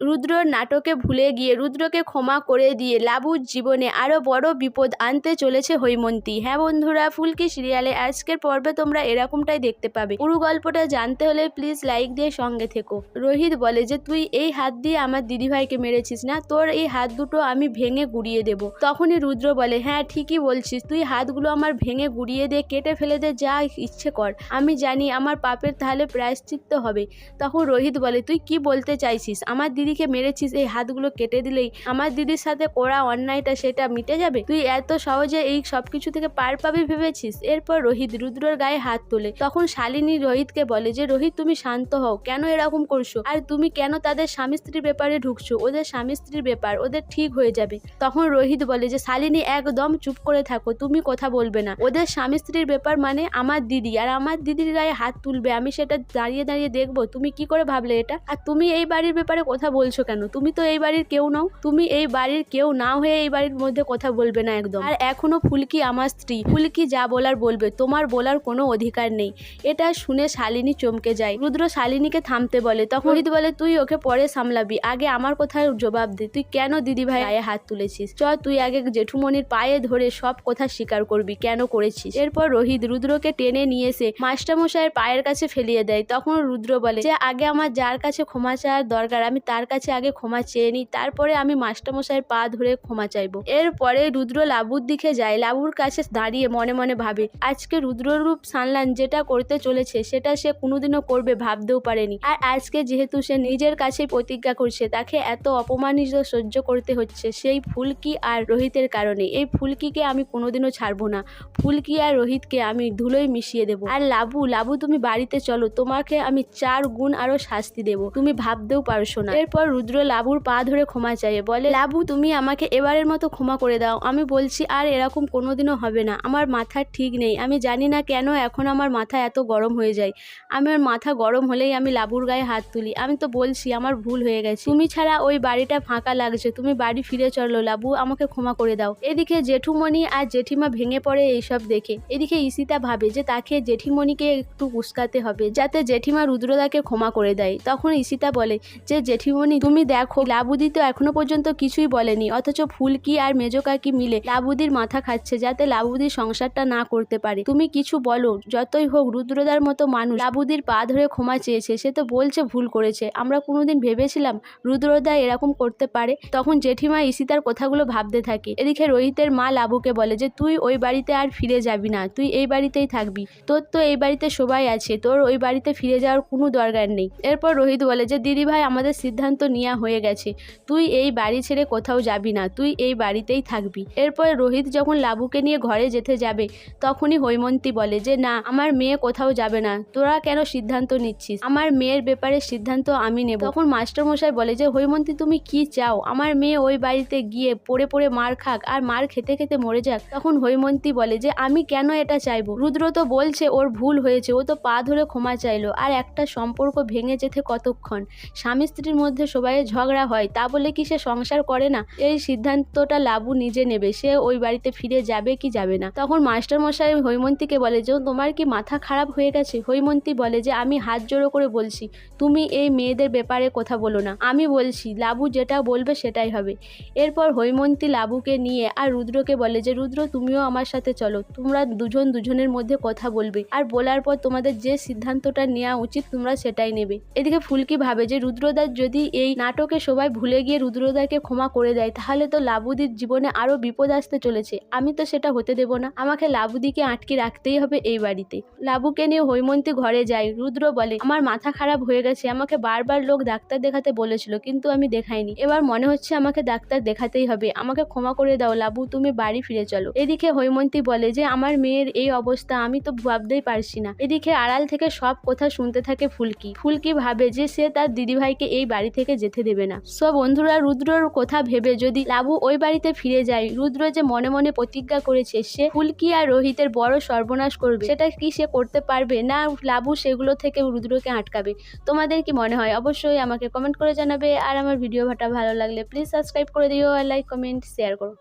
রুদ্রর নাটকে ভুলে গিয়ে রুদ্রকে ক্ষমা করে দিয়ে লাবুর জীবনে আরও বড় বিপদ আনতে চলেছে হৈমন্তী। হ্যাঁ বন্ধুরা, ফুলকি সিরিয়ালে আজকের পর্বে তোমরা এরকমটাই দেখতে পাবে। পুরো গল্পটা জানতে হলে প্লিজ লাইক দিয়ে সঙ্গে থেকো। রোহিত বলে যে, তুই এই হাত দিয়ে আমার দিদিভাইকে মেরেছিস না? তোর এই হাত দুটো আমি ভেঙে গুড়িয়ে দেব। তখনই রুদ্র বলে হ্যাঁ ঠিকই বলছিস। তুই হাতগুলো আমার ভেঙে গুড়িয়ে দে, কেটে ফেলে দে, যা ইচ্ছে কর। আমি জানি আমার পাপের তাহলে প্রায়শ্চিত্ত হবে। তখন রোহিত বলে, তুই কি বলতে চাইছিস? আমার দিদিকে মেরেছিস, এই হাতগুলো কেটে দিলেই আমার দিদির সাথে করা অন্যায়টা সেটা মিটে যাবে? তুই এত সহজে এই সব কিছু থেকে পার পাবি ভেবেছিস? এরপর রোহিত রুদ্রর গায়ে হাত তোলে। তখন শালিনী রোহিতকে বলে যে, রোহিত, তুমি শান্ত হও। কেন এরকম করছ? আর তুমি কেন তাদের স্বামী স্ত্রীর ব্যাপারে ঢুকছো? ওদের স্বামী স্ত্রীর ব্যাপার ওদের ঠিক হয়ে যাবে। তখন রোহিত বলে যে, শালিনী, একদম চুপ করে থাকো। তুমি কথা বলবে না। ওদের স্বামী স্ত্রীর ব্যাপার মানে আমার দিদি, আর আমার দিদির গায়ে হাত তুলবে। আমি সেটা দাঁড়িয়ে দাঁড়িয়ে দেখব। তুমি কি করে ভাবলে এটা? আর তুমি এই বাড়ির ব্যাপারে কথা বলছো কেন? তুমি তো এই বাড়ির কেউ নও। তুমি এই বাড়ির কেউ না হয়ে এই বাড়ির মধ্যে কথা বলবে না একদম। আর এখনও ফুলকি আমার স্ত্রী। ফুলকি যা বলার বলবে, তোমার বলার কোনো অধিকার নেই। এটা শুনে শালিনী চমকে যায়। রুদ্র শালিনীকে থামতে বলে, তখন রোহিত বলে, তুই ওকে পরে সামলাবি। আগে আমার কথার জবাব দে। তুই কেন দিদি ভাই গায়ে হাত তুলেছিস? চ তুই আগে জেঠুমনির পায়ে ধরে সব কথা স্বীকার করবি। কেন করেছিস? এরপর রোহিত রুদ্রকে টেনে নিয়ে এসে মাস্টারমশাইয়ের পায়ের কাছে ফেলিয়ে দেয়। তখন রুদ্র বলে, যে আগে আমার যার কাছে ক্ষমা চাওয়ার দরকার, আমি তার কাছে আগে ক্ষমা চেয়ে নিই, তারপরে আমি মাস্টারমশাইয়ের পা ধরে ক্ষমা চাইব। এরপরে রুদ্র লাবুর দিকে যায়, লাবুর কাছে দাঁড়িয়ে মনে মনে ভাবে, আজকে রুদ্ররূপ সানলান যেটা করতে চলেছে, সেটা সে কোনোদিনও করবে ভাবতেও পারেনি। আর আজকে যেহেতু সে নিজের কাছেই প্রতিজ্ঞা করছে, তাকে এত অপমানিত সহ্য করতে হচ্ছে, সেই ফুলকি আর রোহিতের কারণে। এই ফুলকিকে আমি কোনোদিনও ছাড়বো না। ফুলকি আর রোহিতকে আমি ধুলোয় মিশিয়ে দেবো। আর লাবু লাবু তুমি বাড়িতে চলো, তোমাকে আমি চার গুণ আরও শাস্তি দেব। তুমি ভাবতেও পারছ না। এরপর রুদ্র লাবুর পা ধরে ক্ষমা চাইয়ে বলে, লাবু, তুমি আমাকে এবারের মতো ক্ষমা করে দাও। আমি বলছি, আর এরকম কোনোদিনও হবে না। আমার মাথা ঠিক নেই। আমি জানি না কেন এখন আমার মাথা এত গরম হয়ে যায়। আমার মাথা গরম হলেই আমি লাবুর গায়ে হাত তুলি। আমি তো বলছি, আমার ভুল হয়ে গেছে। তুমি ছাড়া ওই বাড়িটা ফাঁকা লাগছে। তুমি বাড়ি ফিরে চলো, লাবু, আমাকে ক্ষমা করে দাও এদিকে জেঠুমণি আর জেঠিমা ভেঙে পড়ে এইসব দেখে। এদিকে ইসিতা ভাবে যে তাকে জেঠিমণিকে একটু উস্কাতে হবে, যাতে জেঠিমা রুদ্রদাকে ক্ষমা করে দেয়। তখন ইসিতা বলে, যে জেঠিমণি তুমি দেখো, লাবুদি তো এখনও পর্যন্ত কিছুই বলেনি, অথচ ফুলকি আর মেজো কাকি মিলে লাবুদির মাথা খাচ্ছে যাতে লাবুদির সংসারটা না করতে পারে। তুমি কিছু বলো, যতই হোক, রুদ্রদার মতো মানুষ লাবুদির পা ধরে ক্ষমা চেয়েছে, সে তো বলছে ভুল করেছে। আমরা কোনোদিন ভেবেছিলাম রুদ্রদা এরকম করতে পারে, তখন জেঠিমা ইসিতার কথাগুলো ভাবতে থাকে। এদিকে রোহিতের মা লাবুকে বলে যে, তুই ওই বাড়িতে আর ফিরে যাবি না, তুই এই বাড়িতেই থাকবি। তোর তো এই বাড়িতে সবাই আছে, তোর ওই বাড়িতে ফিরে যাওয়ার কোনো দরকার নেই। এরপর রোহিত বলে যে দিদি ভাই আমাদের সিদ্ধান্ত নেওয়া হয়ে গেছে। তুই এই বাড়ি ছেড়ে কোথাও যাবি না, তুই এই বাড়িতেই থাকবি। এরপর রোহিত যখন লাবুকে নিয়ে ঘরে যেতে যাবে, তখনই হৈমন্তী বলে যে, না, আমার মেয়ে কোথাও যাবে না। তোরা কেন সিদ্ধান্ত নিচ্ছিস? আমার মেয়ের ব্যাপারে সিদ্ধান্ত আমি নেব। তখন মাস্টারমশাই বলে যে, হৈমন্তী, তুমি কি চাও? আমার মেয়ে ওই বাড়িতে গিয়ে পড়ে পড়ে মার খাক আর মার খেতে খেতে মরে যাক। তখন হৈমন্তী বলে যে, আমি কেন এটা চাইব? রুদ্র তো বলছে ওর ভুল হয়েছে, ও তো পা ধরে ক্ষমা চাইলো, আর একটা সম্পর্ক ভেঙে যেতে কতক্ষণ? স্বামী স্ত্রীর মধ্যে সবাই ঝগড়া হয়, তা বলে কি সে সংসার করে না? এই সিদ্ধান্তটা লাবু নিজে নেবে, সে ওই বাড়িতে ফিরে যাবে কি যাবে না? তখন মাস্টার মশাই হৈমন্তীকে বলে যে তোমার কি মাথা খারাপ হয়ে গেছে? হৈমন্তী বলে, যে, আমি হাত জোড়ো করে বলছি, তুমি এই মেয়েদের ব্যাপারে কথা বলো না। আমি বলছি, লাবু যেটা বলবে সেটাই হবে। এরপর হৈমন্তী লাবুকে নিয়ে আর রুদ্রকে বলে, যে, রুদ্র, তুমিও আমার সাথে চলো, তোমরা দুজন দুজনের মধ্যে কথা বলবে, আর বলার পর তোমাদের যে সিদ্ধান্তটা নেওয়া উচিত, তোমরা সেটাই নেবে। এদিকে ফুলকি ভাবে যে রুদ্রদার যদি এই নাটকে সবাই ভুলে গিয়ে রুদ্রদাকে ক্ষমা করে দেয়, তাহলে তো লাবুদির জীবনে আরও বিপদ আসতে চলেছে। আমি তো সেটা হতে দেব না। আমাকে লাবুদিকে আটকে রাখতেই হবে এই বাড়িতে। লাবুকে নিয়ে হৈমন্তী ঘরে যায়। রুদ্র বলে, আমার মাথা খারাপ হয়ে গেছে। আমাকে বারবার লোক ডাক্তার দেখাতে বলেছিল, কিন্তু আমি দেখাইনি। এবার মনে হচ্ছে আমাকে ডাক্তার দেখাতেই হবে। আমাকে ক্ষমা করে দাও লাবু, তুমি বাড়ি ফিরে চলো। এদিকে হৈমন্তী বলে যে, আমার মেয়ের এই অবস্থা আমি তো ভাবতেই পারছি না। এদিকে আড়াল থেকে সব কথা শুনতে থাকে ফুলকি। ফুলকি ভাবে যে, সে তার দিদিভাইকে এই বাড়ি থেকে যেতে দেবে না। সব বন্ধুরা, রুদ্রর কথা ভেবে যদি লাবু ওই বাড়িতে ফিরে যায়, রুদ্র যে মনে মনে প্রতিজ্ঞা করেছে, সে ফুলকি আর রোহিতের বড় সর্বনাশ করবে। সেটা কি সে করতে পারবে না লাবু সেগুলো থেকে রুদ্রকে আটকাবে? তোমাদের কি মনে হয়? অবশ্যই আমাকে কমেন্ট করে জানাবে। আর আমার ভিডিও ভাটা ভালো লাগলে প্লিজ সাবস্ক্রাইব করে দিও আর লাইক কমেন্ট শেয়ার করো।